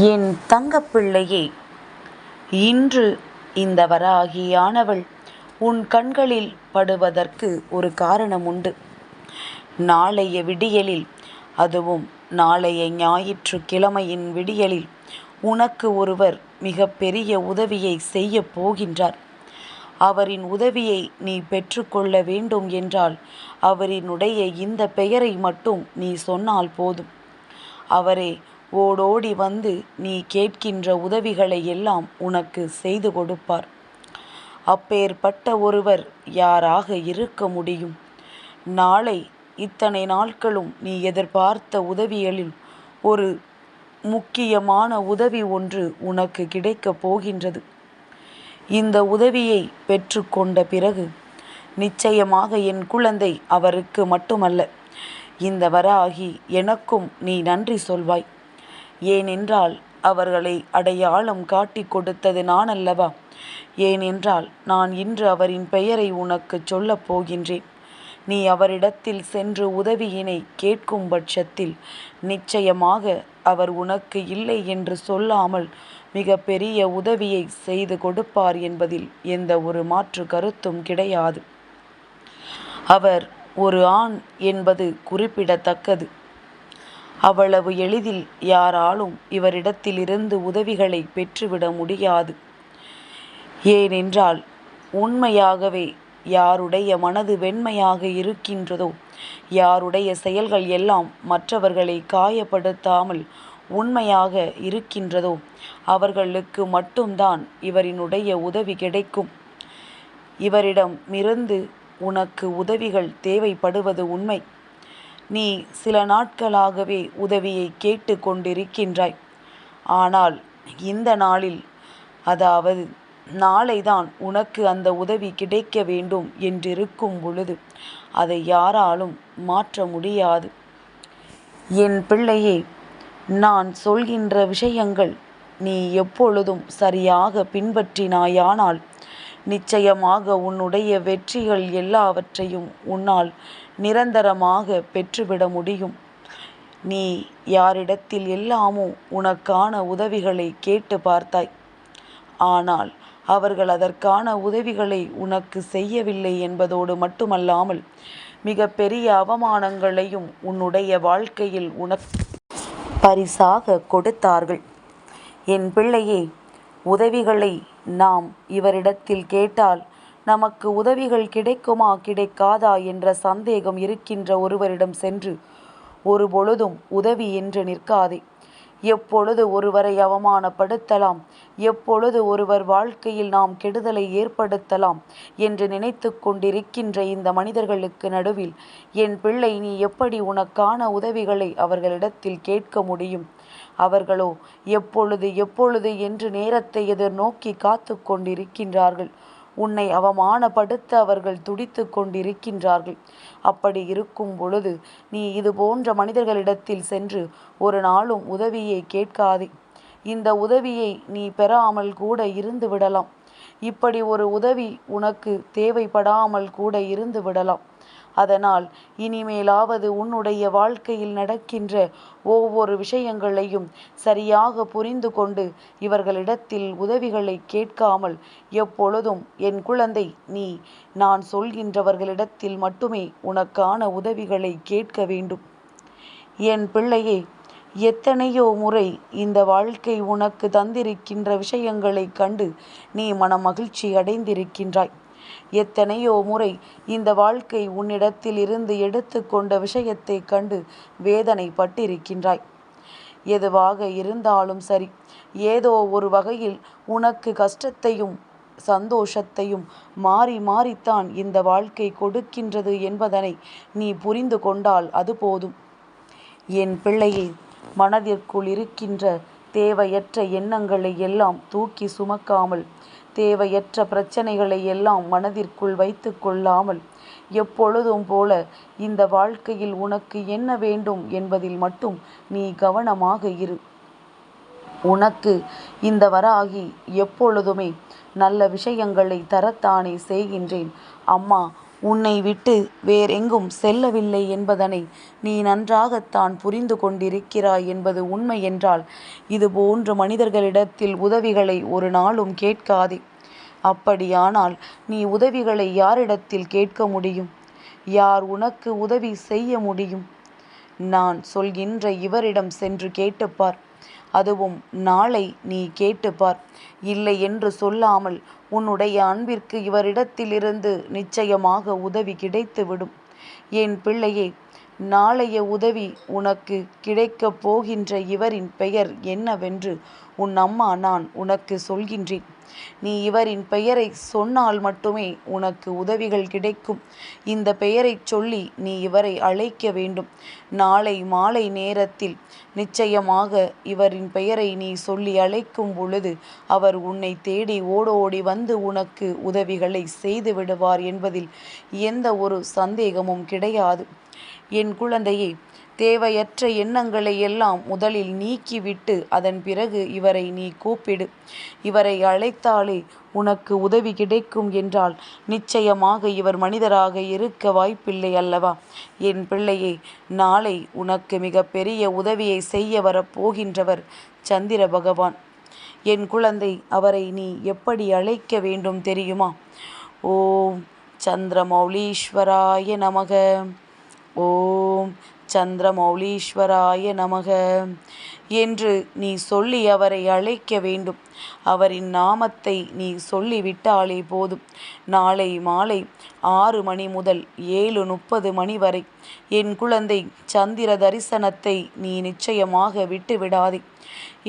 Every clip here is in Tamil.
என் தங்கப்பிள்ளையே இன்று இந்த வராகியானவள் உன் கண்களில் படுவதற்கு ஒரு காரணம் உண்டு நாளைய விடியலில் அதுவும் நாளைய ஞாயிற்றுக்கிழமையின் விடியலில் உனக்கு ஒருவர் மிக பெரிய உதவியை செய்ய போகின்றார். அவரின் உதவியை நீ பெற்றுக்கொள்ள வேண்டும் என்றால் அவரினுடைய இந்த பெயரை மட்டும் நீ சொன்னால் போதும். அவரே ஓடோடி வந்து நீ கேட்கின்ற உதவிகளை எல்லாம் உனக்கு செய்து கொடுப்பார். அப்பேற்பட்ட ஒருவர் யாராக இருக்க முடியும்? நாளை இத்தனை நாட்களும் நீ எதிர்பார்த்த உதவிகளில் ஒரு முக்கியமான உதவி ஒன்று உனக்கு கிடைக்கப் போகின்றது. இந்த உதவியை பெற்றுக்கொண்ட பிறகு நிச்சயமாக என் குழந்தை அவருக்கு மட்டுமல்ல. இந்த வராகி எனக்கும் நீ நன்றி சொல்வாய். ஏனென்றால் அவர்களை அடையாளம் காட்டிக் கொடுத்தது நான் அல்லவா ஏனென்றால் நான் இன்று அவரின் பெயரை உனக்கு சொல்லப் போகின்றேன். நீ அவரிடத்தில் சென்று உதவியினை கேட்கும் பட்சத்தில் நிச்சயமாக அவர் உனக்கு இல்லை என்று சொல்லாமல் மிக பெரிய உதவியை செய்து கொடுப்பார் என்பதில் எந்த ஒரு மாற்று கருத்தும் கிடையாது. அவர் ஒரு ஆண் என்பது குறிப்பிடத்தக்கது. அவ்வளவு எளிதில் யாராலும் இவரிடத்திலிருந்து உதவிகளை பெற்றுவிட முடியாது. ஏனென்றால் உண்மையாகவே யாருடைய மனது வெண்மையாக இருக்கின்றதோ யாருடைய செயல்கள் எல்லாம் மற்றவர்களை காயப்படுத்தாமல் உண்மையாக இருக்கின்றதோ அவர்களுக்கு மட்டும்தான் இவரினுடைய உதவி கிடைக்கும். இவரிடம் இருந்து உனக்கு உதவிகள் தேவைப்படுவது உண்மை. நீ சில நாட்களாகவே உதவியை கேட்டு கொண்டிருக்கின்றாய் ஆனால் இந்த நாளில் அதாவது நாளைதான் உனக்கு அந்த உதவி கிடைக்க வேண்டும் என்றிருக்கும் பொழுது அதை யாராலும் மாற்ற முடியாது. என் பிள்ளையே நான் சொல்கின்ற விஷயங்கள் நீ எப்பொழுதும் சரியாக பின்பற்றினாயானால் நிச்சயமாக உன்னுடைய வெற்றிகள் எல்லாவற்றையும் உன்னால் நிரந்தரமாக பெற்றுவிட முடியும். நீ யாரிடத்தில் எல்லாமோ உனக்கான உதவிகளை கேட்டு பார்த்தாய். ஆனால் அவர்கள் அதற்கான உதவிகளை உனக்கு செய்யவில்லை என்பதோடு மட்டுமல்லாமல் மிக பெரிய அவமானங்களையும் உன்னுடைய வாழ்க்கையில் உனக்கு பரிசாக கொடுத்தார்கள். என் பிள்ளையே உதவிகளை நாம் இவரிடத்தில் கேட்டால் நமக்கு உதவிகள் கிடைக்குமா கிடைக்காதா என்ற சந்தேகம் இருக்கின்ற ஒருவரிடம் சென்று ஒரு பொழுதும் உதவி என்று நிற்காதே. எப்பொழுது ஒருவரை அவமானப்படுத்தலாம் எப்பொழுது ஒருவர் வாழ்க்கையில் நாம் கெடுதலை ஏற்படுத்தலாம் என்று நினைத்து கொண்டிருக்கின்ற இந்த மனிதர்களுக்கு நடுவில் என் பிள்ளை நீ எப்படி உனக்கான உதவிகளை அவர்களிடத்தில் கேட்க முடியும்? அவர்களோ எப்பொழுது எப்பொழுது? என்று நேரத்தை எதிர்நோக்கி காத்து கொண்டிருக்கின்றார்கள். உன்னை அவமானப்படுத்த அவர்கள் துடித்து கொண்டிருக்கின்றார்கள். அப்படி இருக்கும் பொழுது நீ இது போன்ற மனிதர்களிடத்தில் சென்று ஒரு நாளும் உதவியை கேட்காதே. இந்த உதவியை நீ பெறாமல் கூட இருந்து விடலாம் இப்படி ஒரு உதவி உனக்கு தேவைப்படாமல் கூட இருந்து விடலாம் அதனால் இனிமேலாவது உன்னுடைய வாழ்க்கையில் நடக்கின்ற ஒவ்வொரு விஷயங்களையும் சரியாக புரிந்து கொண்டு இவர்களிடத்தில் உதவிகளை கேட்காமல் எப்பொழுதும் என் குழந்தை நீ நான் சொல்கின்றவர்களிடத்தில் மட்டுமே உனக்கான உதவிகளை கேட்க வேண்டும். என் பிள்ளையே எத்தனையோ முறை இந்த வாழ்க்கை உனக்கு தந்திருக்கின்ற விஷயங்களைக் கண்டு நீ மன மகிழ்ச்சி அடைந்திருக்கின்றாய். எத்தனையோ முறை இந்த வாழ்க்கை உன்னிடத்தில் இருந்து எடுத்து கொண்ட விஷயத்தை கண்டு வேதனை பட்டிருக்கின்றாய் எதுவாக இருந்தாலும் சரி ஏதோ ஒரு வகையில் உனக்கு கஷ்டத்தையும் சந்தோஷத்தையும் மாறி மாறித்தான் இந்த வாழ்க்கை கொடுக்கின்றது என்பதனை நீ புரிந்து கொண்டால் அது போதும். என் பிள்ளையை மனதிற்குள் இருக்கின்ற தேவையற்ற எண்ணங்களை எல்லாம் தூக்கி சுமக்காமல் தேவையற்ற பிரச்சனைகளை எல்லாம் மனதிற்குள் வைத்து கொள்ளாமல் எப்பொழுதும் போல இந்த வாழ்க்கையில் உனக்கு என்ன வேண்டும் என்பதில் மட்டும் நீ கவனமாக இரு. உனக்கு இந்த வராகி எப்பொழுதுமே நல்ல விஷயங்களை தரத்தானே செய்கின்றேன். அம்மா உன்னை விட்டு வேறெங்கும் செல்லவில்லை என்பதனை நீ நன்றாகத்தான் புரிந்து கொண்டிருக்கிறாய் என்பது உண்மை என்றால் இது போன்ற மனிதர்களிடத்தில் உதவிகளை ஒரு நாளும் கேட்காதே. அப்படியானால் நீ உதவிகளை யாரிடத்தில் கேட்க முடியும்? யார் உனக்கு உதவி செய்ய முடியும்? நான் சொல்கின்ற இவரிடம் சென்று கேட்டுப்பார். அதுவும் நாளை நீ கேட்டுப்பார். இல்லை என்று சொல்லாமல் உன்னுடைய அன்பிற்கு இவரிடத்திலிருந்து நிச்சயமாக உதவி கிடைத்துவிடும். என் பிள்ளையே நாளைய உதவி உனக்கு கிடைக்கப் போகின்ற இவரின் பெயர் என்னவென்று உன் அம்மா நான் உனக்கு சொல்கின்றேன். நீ இவரின் பெயரை சொன்னால் மட்டுமே உனக்கு உதவிகள் கிடைக்கும். இந்த பெயரைச் சொல்லி நீ இவரை அழைக்க வேண்டும். நாளை மாலை நேரத்தில் நிச்சயமாக இவரின் பெயரை நீ சொல்லி அழைக்கும் பொழுது அவர் உன்னை தேடி ஓடோடி வந்து உனக்கு உதவிகளை செய்து விடுவார் என்பதில் எந்த ஒரு சந்தேகமும் கிடையாது. என் குழந்தையே தேவையற்ற எண்ணங்களை எல்லாம் முதலில் நீக்கிவிட்டு அதன் பிறகு இவரை நீ கூப்பிடு. இவரை அழைத்தாலே உனக்கு உதவி கிடைக்கும் என்றால் நிச்சயமாக இவர் மனிதராக இருக்க வாய்ப்பில்லை அல்லவா? என் பிள்ளையே நாளை உனக்கு மிக பெரிய உதவியை செய்ய வரப்போகின்றவர் சந்திர பகவான். என் குழந்தை அவரை நீ எப்படி அழைக்க வேண்டும் தெரியுமா? ஓம் சந்திரமௌலீஸ்வராய நமக. ஓம் சந்திரமௌலீஸ்வராய நமக. என்று நீ சொல்லி அவரை அழைக்க வேண்டும். அவரின் நாமத்தை நீ சொல்லிவிட்டாலே போதும். நாளை மாலை ஆறு மணி முதல் ஏழு முப்பது மணி வரை என் குழந்தை சந்திர தரிசனத்தை நீ நிச்சயமாக விட்டுவிடாதே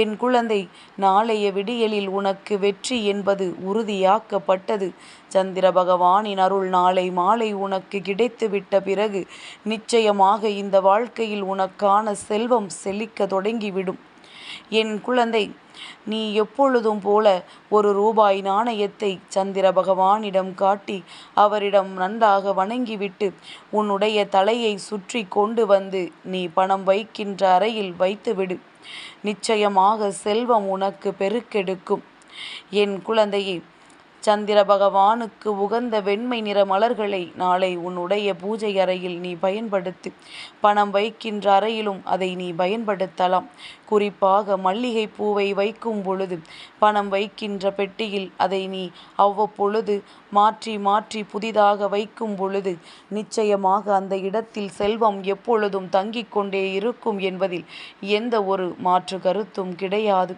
என் குழந்தை நாளைய விடியலில் உனக்கு வெற்றி என்பது உறுதியாக்கப்பட்டது. சந்திர பகவானின் அருள் நாளை மாலை உனக்கு கிடைத்துவிட்ட பிறகு நிச்சயமாக இந்த வாழ்க்கையில் உனக்கான செல்வம் செழிக்க தொடங்கிவிடும் என் குழந்தை நீ எப்பொழுதும் போல ஒரு ரூபாய் நாணயத்தை சந்திர பகவானிடம் காட்டி அவரிடம் நன்றாக வணங்கிவிட்டு உன்னுடைய தலையை சுற்றி கொண்டு வந்து நீ பணம் வைக்கின்ற அறையில் வைத்துவிடு. நிச்சயமாக செல்வம் உனக்கு பெருக்கெடுக்கும். என் குழந்தையே சந்திர பகவானுக்கு உகந்த வெண்மை நிற மலர்களை நாளை உன்னுடைய பூஜை அறையில் நீ பயன்படுத்து. பணம் வைக்கின்ற அறையிலும் அதை நீ பயன்படுத்தலாம். குறிப்பாக மல்லிகை பூவை வைக்கும் பொழுது பணம் வைக்கின்ற பெட்டியில் அதை நீ அவ்வப்பொழுது மாற்றி மாற்றி புதிதாக வைக்கும் பொழுது நிச்சயமாக அந்த இடத்தில் செல்வம் எப்பொழுதும் தங்கிக் கொண்டே இருக்கும் என்பதில் எந்த ஒரு மாற்று கருத்தும் கிடையாது.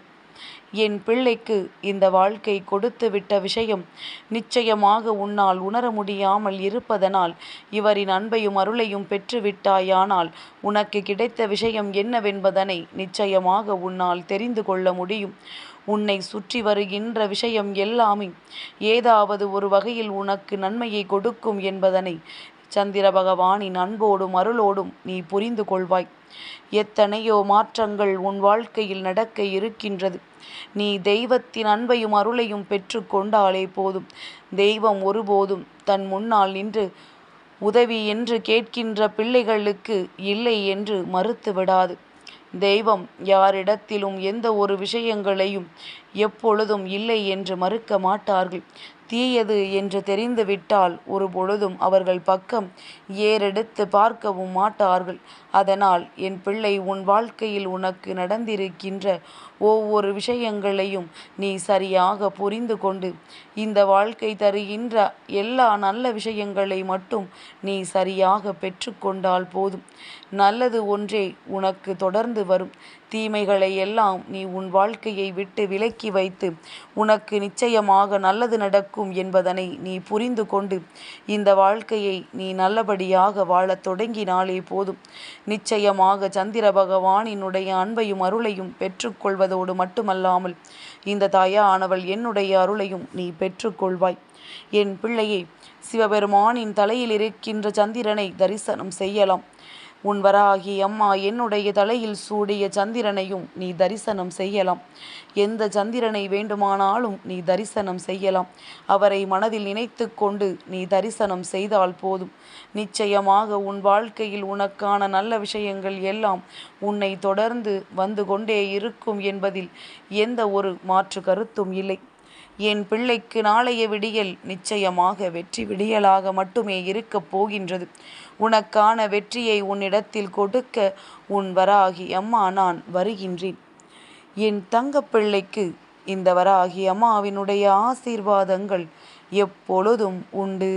என் பிள்ளைக்கு இந்த வாழ்க்கை கொடுத்து விட்ட விஷயம் நிச்சயமாக உன்னால் உணர முடியாமல் இருப்பதனால் இவரின் அன்பையும் அருளையும் பெற்றுவிட்டாயானால் உனக்கு கிடைத்த விஷயம் என்னவென்பதனை நிச்சயமாக உன்னால் தெரிந்து கொள்ள முடியும். உன்னை சுற்றி வருகின்ற விஷயம் எல்லாமே ஏதாவது ஒரு வகையில் உனக்கு நன்மையை கொடுக்கும் என்பதனை சந்திர பகவானின் அன்போடும் அருளோடும் நீ புரிந்து கொள்வாய். எத்தனையோ மாற்றங்கள் உன் வாழ்க்கையில் நடக்க இருக்கின்றது. நீ தெய்வத்தின் அன்பையும் அருளையும் பெற்றுக்கொண்டாலே போதும். தெய்வம் ஒருபோதும் தன் முன்னால் நின்று உதவி என்று கேட்கின்ற பிள்ளைகளுக்கு இல்லை என்று மறுத்து விடாது தெய்வம் யாரிடத்திலும் எந்த ஒரு விஷயங்களையும் எப்பொழுதும் இல்லை என்று மறுக்க மாட்டார்கள். தீயது என்று தெரிந்துவிட்டால் ஒரு பொழுதும் அவர்கள் பக்கம் ஏறெடுத்து பார்க்கவும் மாட்டார்கள். அதனால் என் பிள்ளை உன் வாழ்க்கையில் உனக்கு நடந்திருக்கின்ற ஒவ்வொரு விஷயங்களையும் நீ சரியாக புரிந்து கொண்டு இந்த வாழ்க்கை தருகின்ற எல்லா நல்ல விஷயங்களை மட்டும் நீ சரியாக பெற்றுக்கொண்டால் போதும். நல்லது ஒன்றே உனக்கு தொடர்ந்து வரும். தீமைகளை எல்லாம் நீ உன் வாழ்க்கையை விட்டு விலக்கி வைத்து உனக்கு நிச்சயமாக நல்லது நடக்கும் என்பதனை நீ புரிந்து கொண்டு இந்த வாழ்க்கையை நீ நல்லபடியாக வாழத் தொடங்கினாலே போதும். நிச்சயமாக சந்திர பகவானினுடைய அன்பையும் அருளையும் பெற்றுக்கொள்வதோடு மட்டுமல்லாமல் இந்த தாயானவள் என்னுடைய அருளையும் நீ பெற்றுக்கொள்வாய். என் பிள்ளையை சிவபெருமானின் தலையில் இருக்கின்ற சந்திரனை தரிசனம் செய்யலாம். உன் வராகி அம்மா என்னுடைய தலையில் சூடிய சந்திரனையும் நீ தரிசனம் செய்யலாம். எந்த சந்திரனை வேண்டுமானாலும் நீ தரிசனம் செய்யலாம். அவரை மனதில் நினைத்து கொண்டு நீ தரிசனம் செய்தால் போதும். நிச்சயமாக உன் வாழ்க்கையில் உனக்கான நல்ல விஷயங்கள் எல்லாம் உன்னை தொடர்ந்து வந்து கொண்டே இருக்கும் என்பதில் எந்த ஒரு மாற்று கருத்தும் இல்லை. என் பிள்ளைக்கு நாளைய விடியல் நிச்சயமாக வெற்றி விடியலாக மட்டுமே இருக்கப் போகின்றது. உனக்கான வெற்றியை உன்னிடத்தில் கொடுக்க உன் வராகி அம்மா நான் வருகின்றேன். என் தங்கப்பிள்ளைக்கு இந்த வராகி அம்மாவினுடைய ஆசீர்வாதங்கள் எப்பொழுதும் உண்டு.